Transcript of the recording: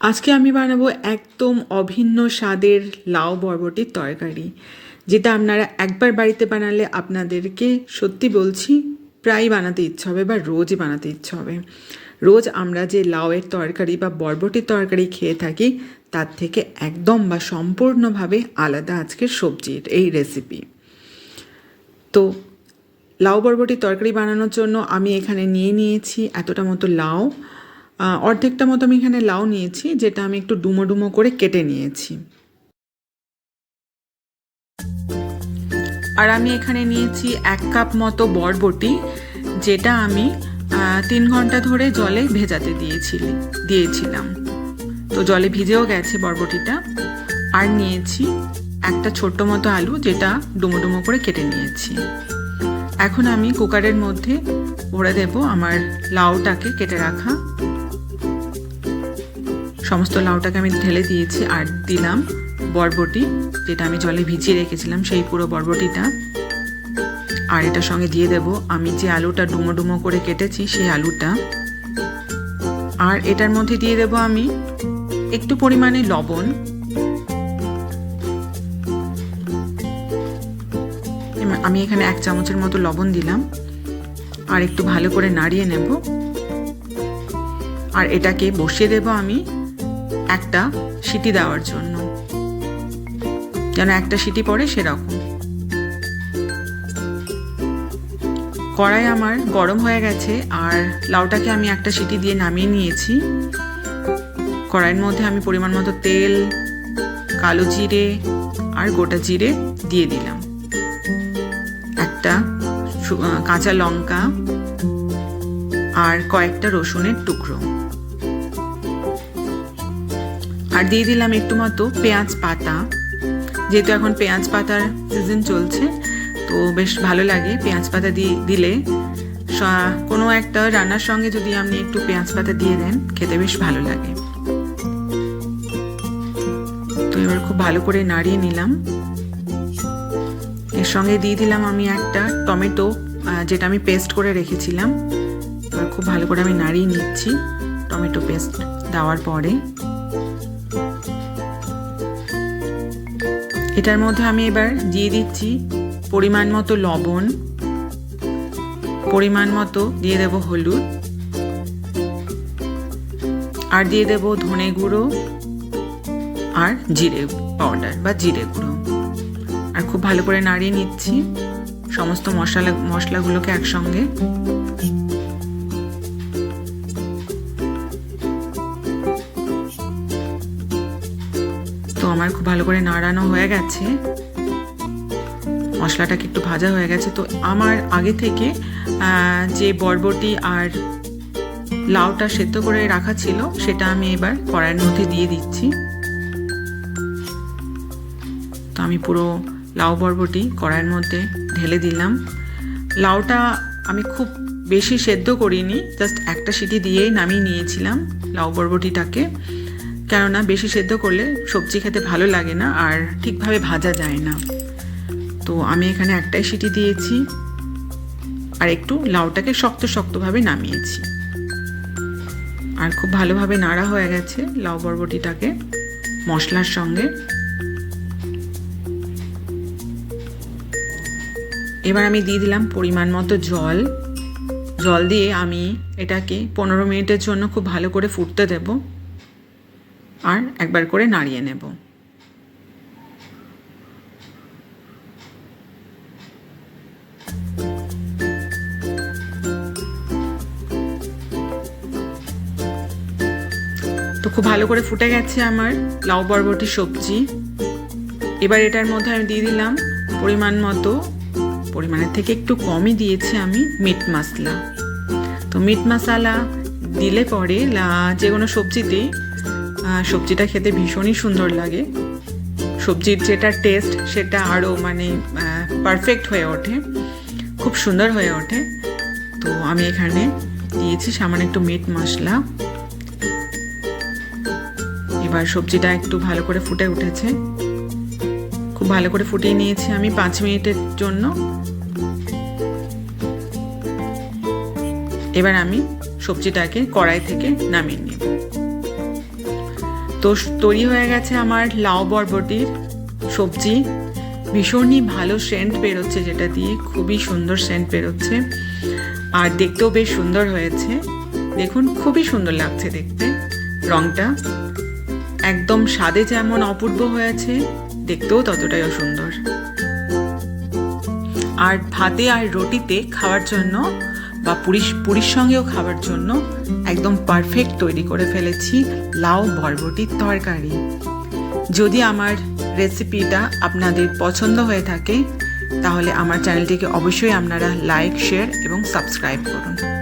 আজকে আমি বানাবো একদম অভিন্ন স্বাদের লাউ বরবটির তরকারি, যেটা আপনারা একবার বাড়িতে বানালে আপনাদেরকে সত্যি বলছি প্রায় বানাতে ইচ্ছে হবে বা রোজই বানাতে ইচ্ছে হবে। রোজ আমরা যে লাউয়ের তরকারি বা বরবটির তরকারি খেয়ে থাকি, তার থেকে একদম বা সম্পূর্ণভাবে আলাদা আজকের সবজির এই রেসিপি তো, লাউ বরবটির তরকারি বানানোর জন্য আমি এখানে নিয়ে নিয়েছি এতটা মতো লাউ অর্ধেকটা মতো আমি এখানে লাউ নিয়েছি, যেটা আমি একটু ডুমো ডুমো করে কেটে নিয়েছি। আর আমি এখানে নিয়েছি এক কাপ মতো বরবটি, যেটা আমি তিন ঘণ্টা ধরে জলে ভেজাতে দিয়েছিল, দিয়েছিলাম। তো জলে ভিজেও গেছে বরবটিটা। আর নিয়েছি একটা ছোট্ট মতো আলু, যেটা ডুমো ডুমো করে কেটে নিয়েছি। এখন আমি কুকারের মধ্যে ভরে দেব আমার লাউটাকে কেটে রাখা সমস্ত লাউটাকে আমি ঢেলে দিয়েছি আর দিলাম বরবটি, যেটা আমি জলে ভিজিয়ে রেখেছিলাম, সেই পুরো বরবটিটা। আর এটার সঙ্গে দিয়ে দেব, আমি যে আলুটা ডুমো ডুমো করে কেটেছি, সেই আলুটা। আর এটার মধ্যে দিয়ে দেব আমি একটু পরিমাণে লবণ। আমি এখানে এক চামচের মতো লবণ দিলাম। আর একটু ভালো করে নাড়িয়ে নেব। আর এটাকে বসিয়ে দেব আমি একটা সিটি দেওয়ার জন্য। যেন একটা সিটি পড়ে সেরকম। কড়াই আমার গরম হয়ে গেছে, আর লাউটাকে আমি একটা সিটি দিয়ে নামিয়ে নিয়েছি। কড়াইয়ের মধ্যে আমি পরিমাণ মতো তেল, কালো জিরে, আর গোটা জিরে দিয়ে দিলাম। একটা কাঁচা লঙ্কা, আর কয়েকটা রসুনের টুকরো। আর দিয়ে দিলাম একটু মতো পেঁয়াজ পাতা। যেহেতু এখন পেঁয়াজ পাতার সিজন চলছে, তো বেশ ভালো লাগে পেঁয়াজ পাতা দিয়ে দিলে। কোনো একটা রান্নার সঙ্গে যদি আপনি একটু পেঁয়াজ পাতা দিয়ে দেন, খেতে বেশ ভালো লাগে। তো এবার খুব ভালো করে নাড়িয়ে নিলাম। এর সঙ্গে দিয়ে দিলাম আমি একটা টমেটো যেটা আমি পেস্ট করে রেখেছিলাম। এবার খুব ভালো করে আমি নাড়িয়ে নিচ্ছি টমেটো পেস্ট দেওয়ার পরে। এটার মধ্যে আমি এবার দিয়ে দিচ্ছি পরিমাণ মতো লবণ, পরিমাণ মতো দিয়ে দেব হলুদ, আর দিয়ে দেব ধনে গুঁড়ো আর জিরে পাউডার বা জিরে গুঁড়ো। আর খুব ভালো করে নাড়িয়ে নিচ্ছি সমস্ত মশলা মশলাগুলোকে একসঙ্গে। আমার খুব ভালো করে নাড়ানো হয়ে গেছে। মশলাটাকে একটু ভাজা হয়ে গেছে। তো আমার আগে থেকে যে বরবটি আর লাউটা সেদ্ধ করে রাখা ছিল, সেটা আমি এবার কড়াইয়ের মধ্যে দিয়ে দিচ্ছি। তো আমি পুরো লাউ বরবটি কড়াইয়ের মধ্যে ঢেলে দিলাম। লাউটা আমি খুব বেশি সেদ্ধ করিনি, জাস্ট একটা সিটি দিয়েই নামিয়ে নিয়েছিলাম লাউ বরবটিটাকে। কেননা বেশি সেদ্ধ করলে সবজি খেতে ভালো লাগে না আর ঠিকভাবে ভাজা যায় না। তো আমি এখানে একটাই সিটি দিয়েছি আর একটু লাউটাকে শক্ত শক্তভাবে নামিয়েছি। আর খুব ভালোভাবে নাড়া হয়ে গেছে লাউ বরবটিটাকে মশলার সঙ্গে। এবার আমি দিয়ে দিলাম পরিমাণ মতো জল। জল দিয়ে আমি এটাকে পনেরো মিনিটের জন্য খুব ভালো করে ফুটতে দেব। আর একবার করে নাড়িয়ে নেব। তো খুব ভালো করে ফুটে গেছে আমার লাউ বরবটি সবজি। এবার এটার মধ্যে আমি দিয়ে দিলাম পরিমাণ মতো, পরিমাণের থেকে একটু কমই দিয়েছি আমি মিট মশলা। তো মিট মশলা দিলে পরে যে কোনো সবজিতেই সবজিটা খেতে ভীষণই সুন্দর লাগে। সবজির যেটা টেস্ট সেটা আরও মানে পারফেক্ট হয়ে ওঠে। খুব সুন্দর হয়ে ওঠে। তো আমি এখানে দিয়েছি সামান্য একটু মিট মশলা। এবার সবজিটা একটু ভালো করে ফুটে উঠেছে। খুব ভালো করে ফুটিয়ে নিয়েছি আমি পাঁচ মিনিটের জন্য। এবার আমি সবজিটাকে কড়াই থেকে নামিয়ে নেব। তো তৈরি হয়ে গেছে আমার লাউ বরবটির সবজি। ভীষণই ভালো সেন্ট বেরোচ্ছে যেটা দিয়ে, খুবই সুন্দর সেন্ট বেরোচ্ছে। আর দেখতেও বেশ সুন্দর হয়েছে। দেখুন, খুবই সুন্দর লাগছে দেখতে। রংটা একদম স্বাদে যেমন অপূর্ব হয়েছে, দেখতেও ততটাই সুন্দর। আর ভাতে আর রুটিতে খাওয়ার জন্য বা পুরির পুরীর সঙ্গেও খাবার জন্য একদম পারফেক্ট তৈরি করে ফেলেছি লাউ বরবটির তরকারি। যদি আমার রেসিপিটা আপনাদের পছন্দ হয়ে থাকে, তাহলে আমার চ্যানেলটিকে অবশ্যই আপনারা লাইক শেয়ার এবং সাবস্ক্রাইব করুন।